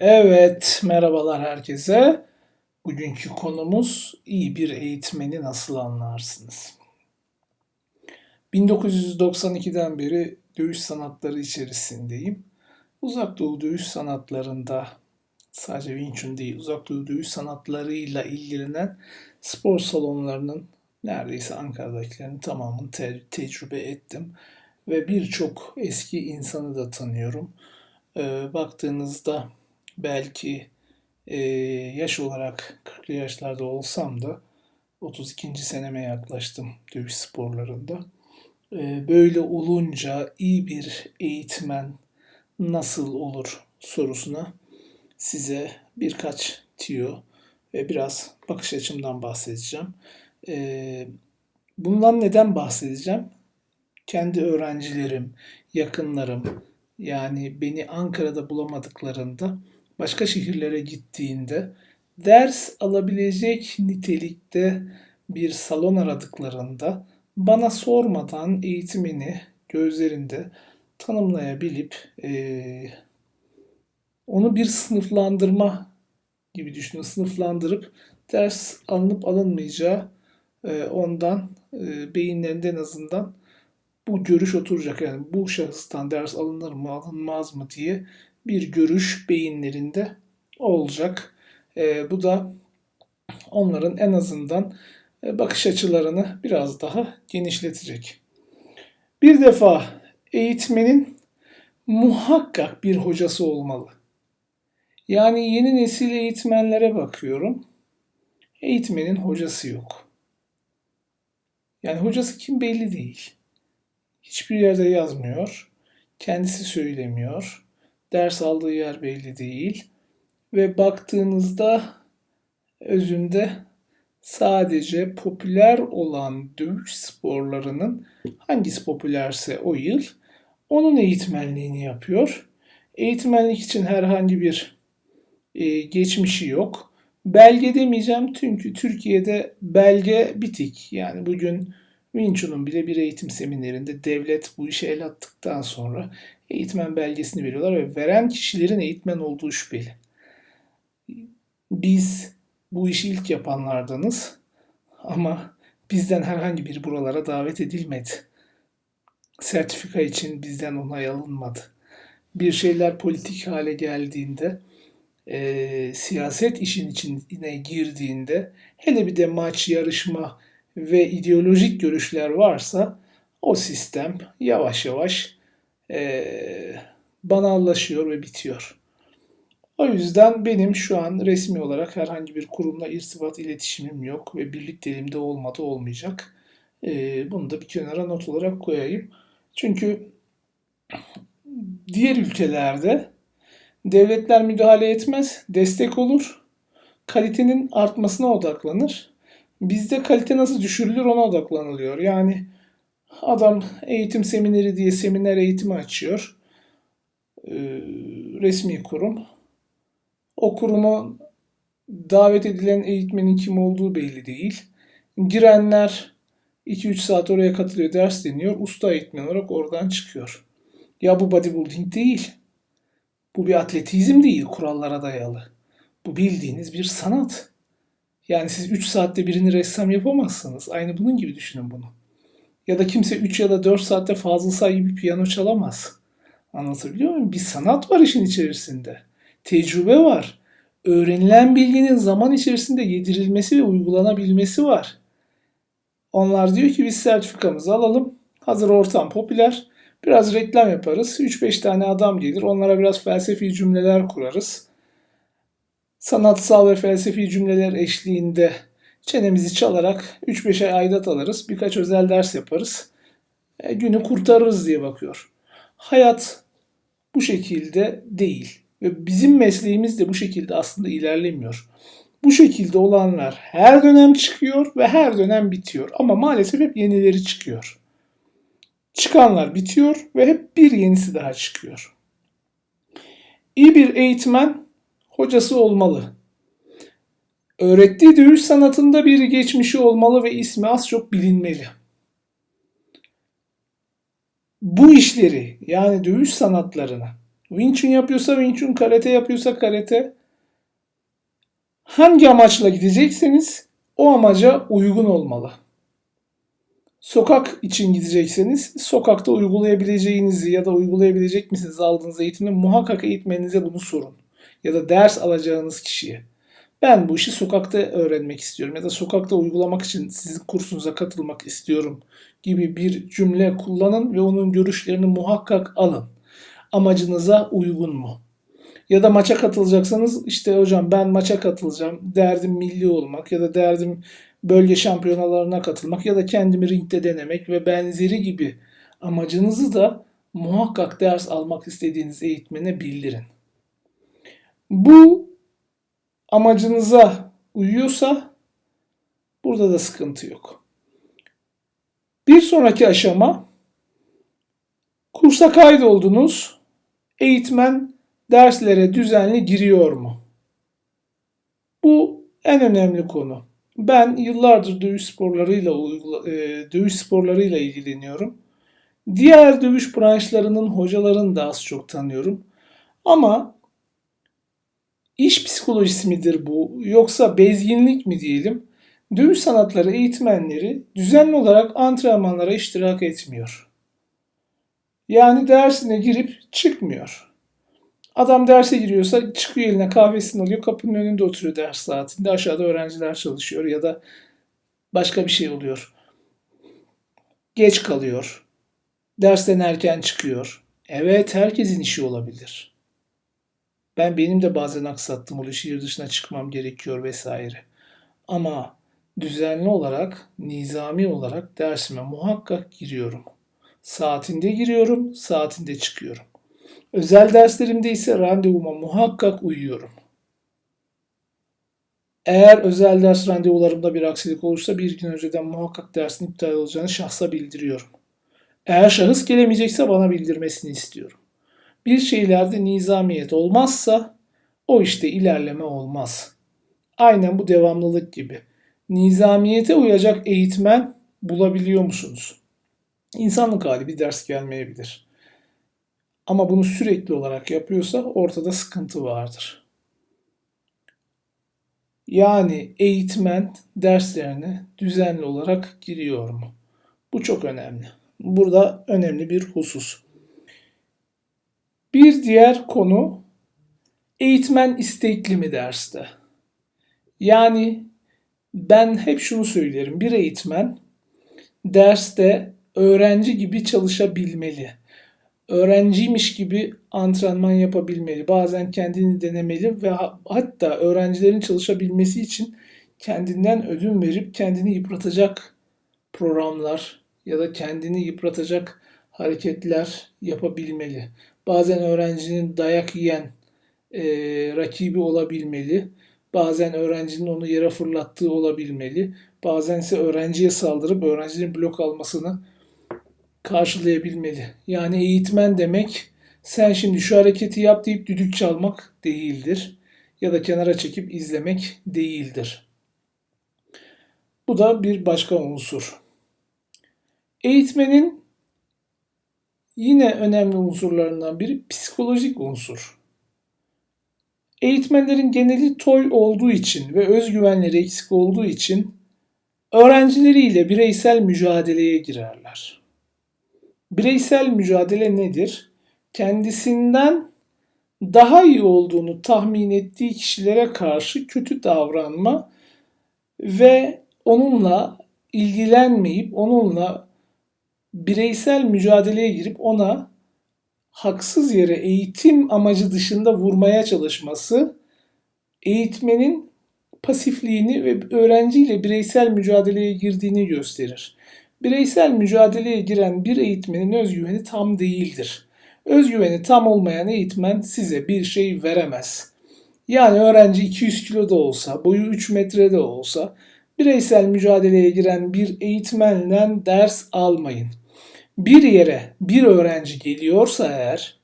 Evet, merhabalar herkese. Bugünkü konumuz iyi bir eğitmeni nasıl anlarsınız? 1992'den beri dövüş sanatları içerisindeyim. Uzak Doğu dövüş sanatlarında sadece Wing Chun değil, Uzak Doğu dövüş sanatlarıyla ilgilenen spor salonlarının neredeyse Ankara'dakilerin tamamını te- tecrübe ettim. Ve birçok eski insanı da tanıyorum. Ee, baktığınızda belki e, yaş olarak 40'lı yaşlarda olsam da 32. seneme yaklaştım dövüş sporlarında. E, böyle olunca iyi bir eğitmen nasıl olur sorusuna size birkaç tüyo ve biraz bakış açımdan bahsedeceğim. E, bundan neden bahsedeceğim? Kendi öğrencilerim, yakınlarım, yani beni Ankara'da bulamadıklarında başka şehirlere gittiğinde ders alabilecek nitelikte bir salon aradıklarında bana sormadan eğitimini gözlerinde tanımlayabilip eee, onu bir sınıflandırma gibi düşünün. Sınıflandırıp ders alınıp alınmayacağı eee, ondan eee, beyinlerinde en azından bu görüş oturacak. Yani bu şahıstan ders alınır mı alınmaz mı diye bir görüş beyinlerinde olacak. E, bu da onların en azından e, bakış açılarını biraz daha genişletecek. Bir defa eğitmenin muhakkak bir hocası olmalı. Yani yeni nesil eğitmenlere bakıyorum. Eğitmenin hocası yok. Yani hocası kim belli değil. Hiçbir yerde yazmıyor. Kendisi söylemiyor. Ders aldığı yer belli değil. Ve baktığınızda özünde sadece popüler olan dövüş sporlarının hangisi popülerse o yıl onun eğitmenliğini yapıyor. Eğitmenlik için herhangi bir e, geçmişi yok. Belge demeyeceğim çünkü Türkiye'de belge bitik. Yani bugün Wing Chun'un bile bir eğitim seminerinde devlet bu işe el attıktan sonra eğitmen belgesini veriyorlar ve veren kişilerin eğitmen olduğu şüpheli. Biz bu işi ilk yapanlardanız ama bizden herhangi bir buralara davet edilmedi. Sertifika için bizden onay alınmadı. Bir şeyler politik hale geldiğinde, e, siyaset işin içine girdiğinde, hele bir de maç, yarışma ve ideolojik görüşler varsa o sistem yavaş yavaş e, banallaşıyor ve bitiyor. O yüzden benim şu an resmi olarak herhangi bir kurumla irtibat iletişimim yok ve birlikteliğim de olmadı olmayacak. E, bunu da bir kenara not olarak koyayım. Çünkü diğer ülkelerde devletler müdahale etmez, destek olur, kalitenin artmasına odaklanır. Bizde kalite nasıl düşürülür ona odaklanılıyor. Yani adam eğitim semineri diye seminer eğitimi açıyor. Ee, resmi kurum. O kuruma davet edilen eğitmenin kim olduğu belli değil. Girenler 2-3 saat oraya katılıyor, ders dinliyor. Usta eğitmen olarak oradan çıkıyor. Ya bu bodybuilding değil. Bu bir atletizm değil kurallara dayalı. Bu bildiğiniz bir sanat. Yani siz 3 saatte birini ressam yapamazsınız. Aynı bunun gibi düşünün bunu. Ya da kimse 3 ya da 4 saatte Fazıl Say gibi piyano çalamaz. Anlatabiliyor muyum? Bir sanat var işin içerisinde. Tecrübe var. Öğrenilen bilginin zaman içerisinde yedirilmesi ve uygulanabilmesi var. Onlar diyor ki biz sertifikamızı alalım. Hazır ortam popüler. Biraz reklam yaparız. 3-5 tane adam gelir. Onlara biraz felsefi cümleler kurarız sanatsal ve felsefi cümleler eşliğinde çenemizi çalarak 3-5 ay aidat alırız. Birkaç özel ders yaparız. E, günü kurtarırız diye bakıyor. Hayat bu şekilde değil. Ve bizim mesleğimiz de bu şekilde aslında ilerlemiyor. Bu şekilde olanlar her dönem çıkıyor ve her dönem bitiyor. Ama maalesef hep yenileri çıkıyor. Çıkanlar bitiyor ve hep bir yenisi daha çıkıyor. İyi bir eğitmen hocası olmalı. Öğrettiği dövüş sanatında bir geçmişi olmalı ve ismi az çok bilinmeli. Bu işleri yani dövüş sanatlarını Wing Chun yapıyorsa Wing Chun, karate yapıyorsa karate. Hangi amaçla gidecekseniz o amaca uygun olmalı. Sokak için gidecekseniz sokakta uygulayabileceğinizi ya da uygulayabilecek misiniz aldığınız eğitimde muhakkak eğitmeninize bunu sorun. Ya da ders alacağınız kişiye. Ben bu işi sokakta öğrenmek istiyorum ya da sokakta uygulamak için sizin kursunuza katılmak istiyorum gibi bir cümle kullanın ve onun görüşlerini muhakkak alın. Amacınıza uygun mu? Ya da maça katılacaksanız işte hocam ben maça katılacağım. Derdim milli olmak ya da derdim bölge şampiyonalarına katılmak ya da kendimi ringde denemek ve benzeri gibi amacınızı da muhakkak ders almak istediğiniz eğitmene bildirin. Bu amacınıza uyuyorsa burada da sıkıntı yok. Bir sonraki aşama kursa kaydoldunuz. Eğitmen derslere düzenli giriyor mu? Bu en önemli konu. Ben yıllardır dövüş sporlarıyla e, dövüş sporlarıyla ilgileniyorum. Diğer dövüş branşlarının hocalarını da az çok tanıyorum. Ama iş psikolojisi midir bu yoksa bezginlik mi diyelim? Dövüş sanatları eğitmenleri düzenli olarak antrenmanlara iştirak etmiyor. Yani dersine girip çıkmıyor. Adam derse giriyorsa çıkıyor eline kahvesini alıyor kapının önünde oturuyor ders saatinde aşağıda öğrenciler çalışıyor ya da başka bir şey oluyor. Geç kalıyor. Dersten erken çıkıyor. Evet herkesin işi olabilir. Ben benim de bazen aksattım oluyor şehir dışına çıkmam gerekiyor vesaire. Ama düzenli olarak, nizami olarak dersime muhakkak giriyorum. Saatinde giriyorum, saatinde çıkıyorum. Özel derslerimde ise randevuma muhakkak uyuyorum. Eğer özel ders randevularımda bir aksilik olursa bir gün önceden muhakkak dersin iptal olacağını şahsa bildiriyorum. Eğer şahıs gelemeyecekse bana bildirmesini istiyorum. Bir şeylerde nizamiyet olmazsa o işte ilerleme olmaz. Aynen bu devamlılık gibi. Nizamiyete uyacak eğitmen bulabiliyor musunuz? İnsanlık hali bir ders gelmeyebilir. Ama bunu sürekli olarak yapıyorsa ortada sıkıntı vardır. Yani eğitmen derslerine düzenli olarak giriyor mu? Bu çok önemli. Burada önemli bir husus. Bir diğer konu eğitmen istekli mi derste? Yani ben hep şunu söylerim. Bir eğitmen derste öğrenci gibi çalışabilmeli. Öğrenciymiş gibi antrenman yapabilmeli. Bazen kendini denemeli ve hatta öğrencilerin çalışabilmesi için kendinden ödün verip kendini yıpratacak programlar ya da kendini yıpratacak hareketler yapabilmeli. Bazen öğrencinin dayak yiyen e, rakibi olabilmeli. Bazen öğrencinin onu yere fırlattığı olabilmeli. Bazen ise öğrenciye saldırıp öğrencinin blok almasını karşılayabilmeli. Yani eğitmen demek sen şimdi şu hareketi yap deyip düdük çalmak değildir. Ya da kenara çekip izlemek değildir. Bu da bir başka unsur. Eğitmenin yine önemli unsurlarından biri psikolojik unsur. Eğitmenlerin geneli toy olduğu için ve özgüvenleri eksik olduğu için öğrencileriyle bireysel mücadeleye girerler. Bireysel mücadele nedir? Kendisinden daha iyi olduğunu tahmin ettiği kişilere karşı kötü davranma ve onunla ilgilenmeyip onunla bireysel mücadeleye girip ona haksız yere eğitim amacı dışında vurmaya çalışması eğitmenin pasifliğini ve öğrenciyle bireysel mücadeleye girdiğini gösterir. Bireysel mücadeleye giren bir eğitmenin özgüveni tam değildir. Özgüveni tam olmayan eğitmen size bir şey veremez. Yani öğrenci 200 kilo da olsa, boyu 3 metrede olsa bireysel mücadeleye giren bir eğitmenden ders almayın bir yere bir öğrenci geliyorsa eğer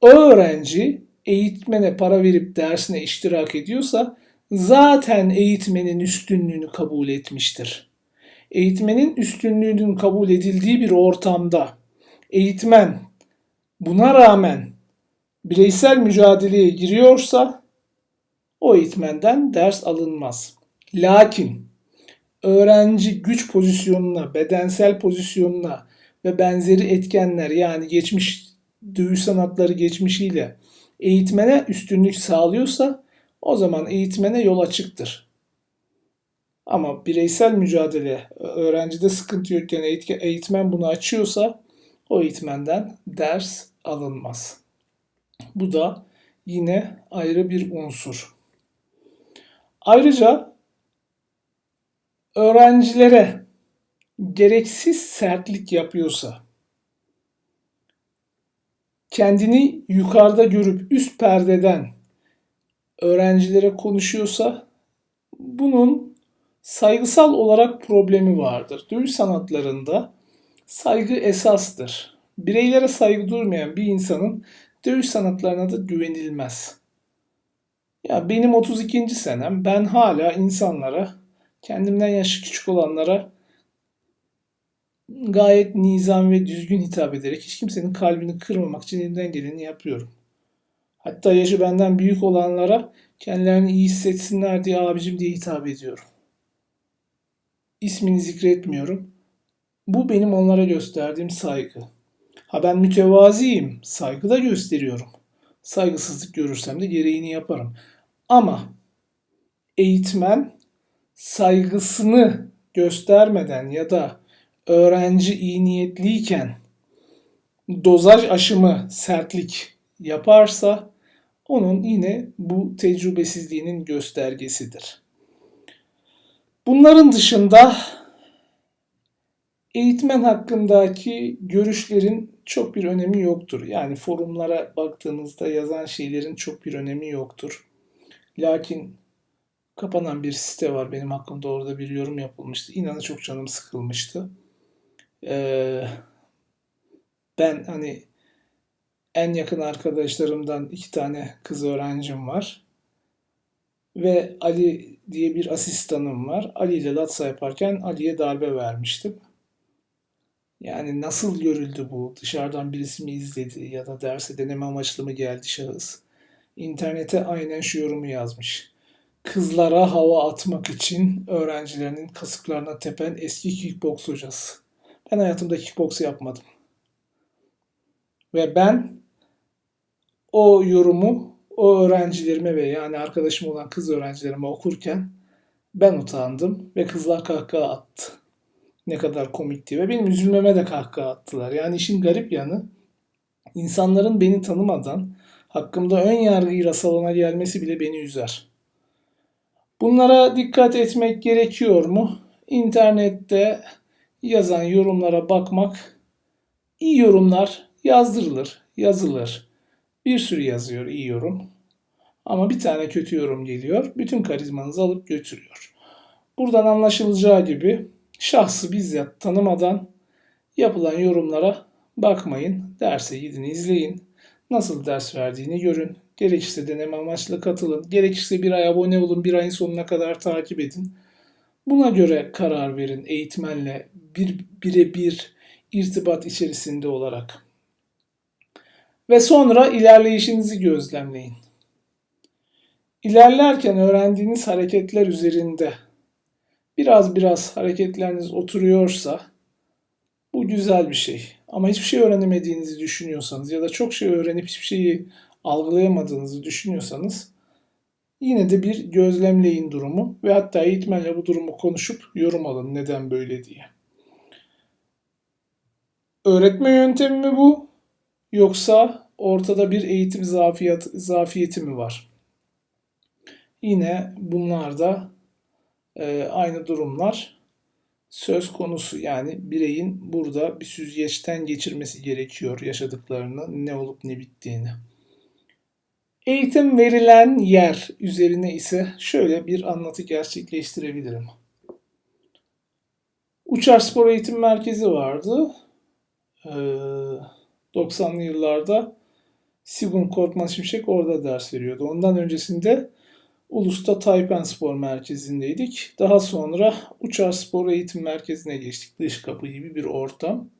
o öğrenci eğitmene para verip dersine iştirak ediyorsa zaten eğitmenin üstünlüğünü kabul etmiştir. Eğitmenin üstünlüğünün kabul edildiği bir ortamda eğitmen buna rağmen bireysel mücadeleye giriyorsa o eğitmenden ders alınmaz. Lakin öğrenci güç pozisyonuna, bedensel pozisyonuna ve benzeri etkenler yani geçmiş dövüş sanatları geçmişiyle eğitmene üstünlük sağlıyorsa o zaman eğitmene yol açıktır. Ama bireysel mücadele öğrencide sıkıntı yokken eğitmen bunu açıyorsa o eğitmenden ders alınmaz. Bu da yine ayrı bir unsur. Ayrıca öğrencilere gereksiz sertlik yapıyorsa, kendini yukarıda görüp üst perdeden öğrencilere konuşuyorsa bunun saygısal olarak problemi vardır. Dövüş sanatlarında saygı esastır. Bireylere saygı durmayan bir insanın dövüş sanatlarına da güvenilmez. Ya benim 32. senem ben hala insanlara kendimden yaşı küçük olanlara gayet nizam ve düzgün hitap ederek hiç kimsenin kalbini kırmamak için elimden geleni yapıyorum. Hatta yaşı benden büyük olanlara kendilerini iyi hissetsinler diye abicim diye hitap ediyorum. İsmini zikretmiyorum. Bu benim onlara gösterdiğim saygı. Ha ben mütevaziyim, saygı da gösteriyorum. Saygısızlık görürsem de gereğini yaparım. Ama eğitmen saygısını göstermeden ya da öğrenci iyi niyetliyken dozaj aşımı sertlik yaparsa onun yine bu tecrübesizliğinin göstergesidir. Bunların dışında eğitmen hakkındaki görüşlerin çok bir önemi yoktur. Yani forumlara baktığınızda yazan şeylerin çok bir önemi yoktur. Lakin kapanan bir site var benim hakkımda orada bir yorum yapılmıştı. İnanın çok canım sıkılmıştı. Ee, ben hani en yakın arkadaşlarımdan iki tane kız öğrencim var. Ve Ali diye bir asistanım var. Ali ile latsa yaparken Ali'ye darbe vermiştim. Yani nasıl görüldü bu? Dışarıdan birisi mi izledi ya da derse deneme amaçlı mı geldi şahıs? İnternete aynen şu yorumu yazmış. Kızlara hava atmak için öğrencilerinin kasıklarına tepen eski kickboks hocası. Ben hayatımda kickboks yapmadım. Ve ben o yorumu o öğrencilerime ve yani arkadaşım olan kız öğrencilerime okurken ben utandım ve kızlar kahkaha attı. Ne kadar komikti ve benim üzülmeme de kahkaha attılar. Yani işin garip yanı insanların beni tanımadan hakkımda ön yargıyla salona gelmesi bile beni üzer. Bunlara dikkat etmek gerekiyor mu? İnternette yazan yorumlara bakmak, iyi yorumlar yazdırılır, yazılır. Bir sürü yazıyor iyi yorum. Ama bir tane kötü yorum geliyor. Bütün karizmanızı alıp götürüyor. Buradan anlaşılacağı gibi şahsı bizzat tanımadan yapılan yorumlara bakmayın. Derse gidin izleyin. Nasıl ders verdiğini görün. Gerekirse deneme amaçlı katılın. Gerekirse bir ay abone olun. Bir ayın sonuna kadar takip edin. Buna göre karar verin eğitmenle bir birebir irtibat içerisinde olarak. Ve sonra ilerleyişinizi gözlemleyin. İlerlerken öğrendiğiniz hareketler üzerinde biraz biraz hareketleriniz oturuyorsa bu güzel bir şey. Ama hiçbir şey öğrenemediğinizi düşünüyorsanız ya da çok şey öğrenip hiçbir şeyi algılayamadığınızı düşünüyorsanız yine de bir gözlemleyin durumu ve hatta eğitmenle bu durumu konuşup yorum alın neden böyle diye. Öğretme yöntemi mi bu yoksa ortada bir eğitim zafiyet, zafiyeti mi var? Yine bunlar da e, aynı durumlar söz konusu. Yani bireyin burada bir süzgeçten geçirmesi gerekiyor yaşadıklarını, ne olup ne bittiğini. Eğitim verilen yer üzerine ise şöyle bir anlatı gerçekleştirebilirim. Uçar Spor Eğitim Merkezi vardı. Ee, 90'lı yıllarda Sigun Korkmaz Şimşek orada ders veriyordu. Ondan öncesinde Ulus'ta Taypen Spor Merkezi'ndeydik. Daha sonra Uçar Spor Eğitim Merkezi'ne geçtik. Dış kapı gibi bir ortam.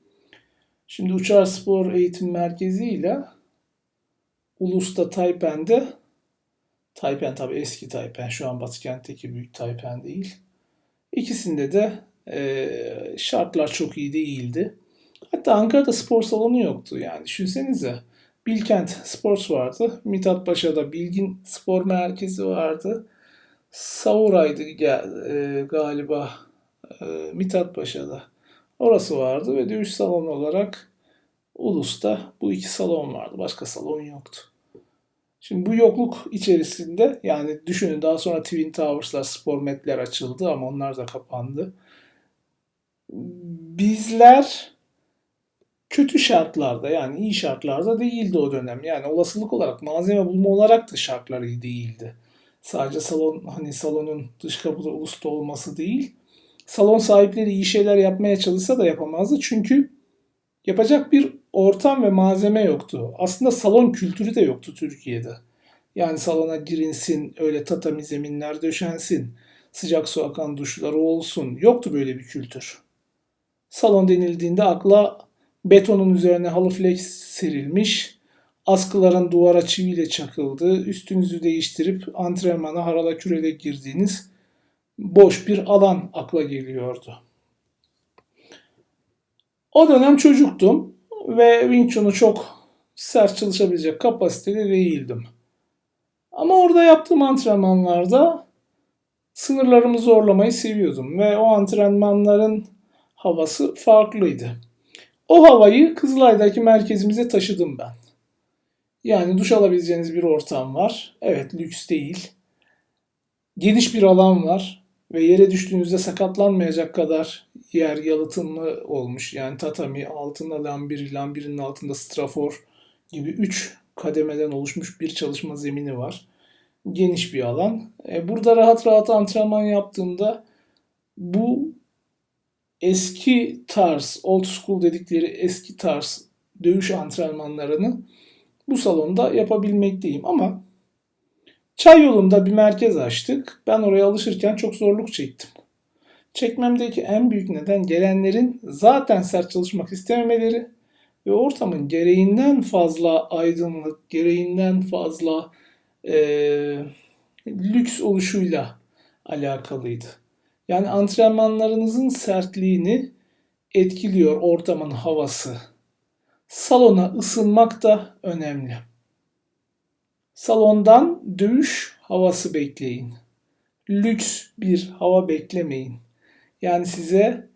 Şimdi Uçar Spor Eğitim Merkezi ile Ulus'ta Taypen'de Taypen tabii eski Taypen. Şu an Batıkent'teki büyük Taypen değil. İkisinde de e, şartlar çok iyi değildi. Hatta Ankara'da spor salonu yoktu yani. Düşünsenize. Bilkent Sports vardı. Mithat Paşa'da Bilgin Spor Merkezi vardı. Savuray'dı ge- e, galiba e, Mithat Paşa'da. Orası vardı ve dövüş salonu olarak Ulus'ta bu iki salon vardı. Başka salon yoktu. Şimdi bu yokluk içerisinde yani düşünün daha sonra Twin Towers'lar, spor metler açıldı ama onlar da kapandı. Bizler kötü şartlarda yani iyi şartlarda değildi o dönem. Yani olasılık olarak malzeme bulma olarak da şartlar iyi değildi. Sadece salon hani salonun dış kapıda ulusta olması değil. Salon sahipleri iyi şeyler yapmaya çalışsa da yapamazdı. Çünkü yapacak bir ortam ve malzeme yoktu. Aslında salon kültürü de yoktu Türkiye'de. Yani salona girinsin, öyle tatami zeminler döşensin, sıcak su akan duşları olsun. Yoktu böyle bir kültür. Salon denildiğinde akla betonun üzerine halı flex serilmiş, askıların duvara çiviyle çakıldığı, üstünüzü değiştirip antrenmana harala kürele girdiğiniz boş bir alan akla geliyordu. O dönem çocuktum ve Wing Chun'u çok sert çalışabilecek kapasitede değildim. Ama orada yaptığım antrenmanlarda sınırlarımı zorlamayı seviyordum ve o antrenmanların havası farklıydı. O havayı Kızılay'daki merkezimize taşıdım ben. Yani duş alabileceğiniz bir ortam var. Evet lüks değil. Geniş bir alan var ve yere düştüğünüzde sakatlanmayacak kadar yer yalıtımlı olmuş. Yani tatami, altında lambir, lambirinin altında strafor gibi 3 kademeden oluşmuş bir çalışma zemini var. Geniş bir alan. E, burada rahat rahat antrenman yaptığımda bu eski tarz, old school dedikleri eski tarz dövüş antrenmanlarını bu salonda yapabilmekteyim. Ama çay yolunda bir merkez açtık. Ben oraya alışırken çok zorluk çektim. Çekmemdeki en büyük neden gelenlerin zaten sert çalışmak istememeleri ve ortamın gereğinden fazla aydınlık, gereğinden fazla e, lüks oluşuyla alakalıydı. Yani antrenmanlarınızın sertliğini etkiliyor ortamın havası. Salona ısınmak da önemli. Salondan dövüş havası bekleyin. Lüks bir hava beklemeyin. Yani size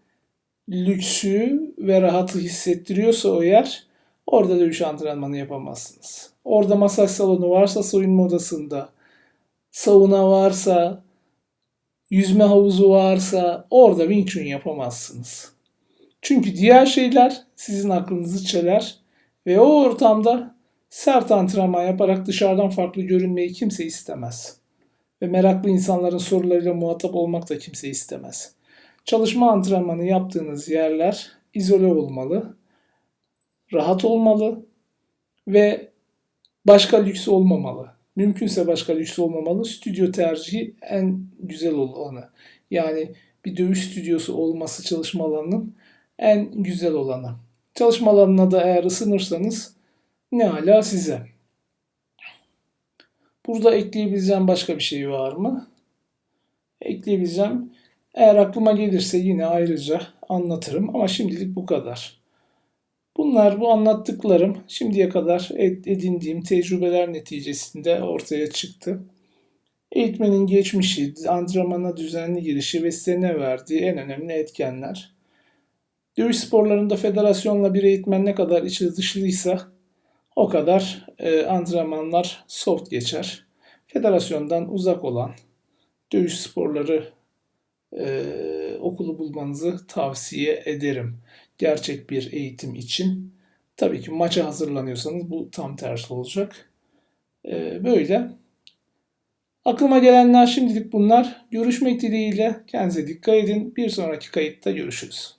lüksü ve rahatı hissettiriyorsa o yer orada dövüş antrenmanı yapamazsınız. Orada masaj salonu varsa soyunma odasında, sauna varsa, yüzme havuzu varsa orada Wing Chun yapamazsınız. Çünkü diğer şeyler sizin aklınızı çeler ve o ortamda sert antrenman yaparak dışarıdan farklı görünmeyi kimse istemez. Ve meraklı insanların sorularıyla muhatap olmak da kimse istemez. Çalışma antrenmanı yaptığınız yerler izole olmalı, rahat olmalı ve başka lüks olmamalı. Mümkünse başka lüks olmamalı. Stüdyo tercihi en güzel olanı. Yani bir dövüş stüdyosu olması çalışma alanının en güzel olanı. Çalışma alanına da eğer ısınırsanız ne hala size. Burada ekleyebileceğim başka bir şey var mı? Ekleyebileceğim. Eğer aklıma gelirse yine ayrıca anlatırım ama şimdilik bu kadar. Bunlar bu anlattıklarım şimdiye kadar edindiğim tecrübeler neticesinde ortaya çıktı. Eğitmenin geçmişi, antrenmana düzenli girişi ve size ne verdiği en önemli etkenler. Dövüş sporlarında federasyonla bir eğitmen ne kadar içi dışlıysa o kadar e, antrenmanlar soft geçer. Federasyondan uzak olan dövüş sporları e, okulu bulmanızı tavsiye ederim. Gerçek bir eğitim için. Tabii ki maça hazırlanıyorsanız bu tam tersi olacak. E, böyle. Aklıma gelenler şimdilik bunlar. Görüşmek dileğiyle. Kendinize dikkat edin. Bir sonraki kayıtta görüşürüz.